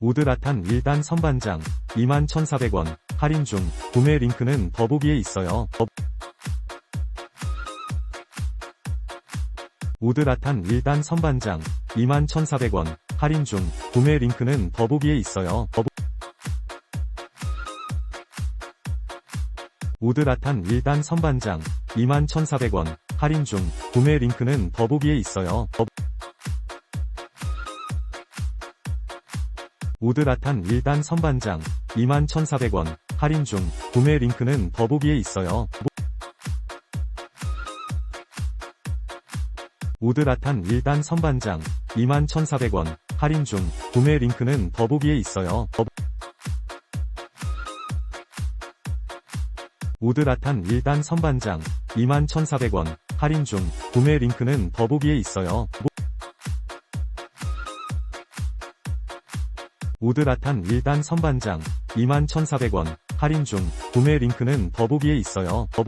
우드라탄 1단 선반장 21,400원 할인 중 구매 링크는 더보기에 있어요. 더- 우드라탄 1단 선반장 21,400원 할인 중 구매 링크는 더보기에 있어요. 더보- 우드라탄 1단 선반장 21,400원 할인 중 구매 링크는 더보기에 있어요. 더- 우드라탄 1단 선반장 21,400원 할인 중 구매 링크는 더보기에 있어요. 우드라탄 1단 선반장 21,400원 할인 중 구매 링크는 더보기에 있어요. 더- 우드라탄 1단 선반장 21,400원 할인 중 구매 링크는 더보기에 있어요. 우드라탄 1단 선반장 21,400원 할인 중 구매 링크는 더보기에 있어요. 더-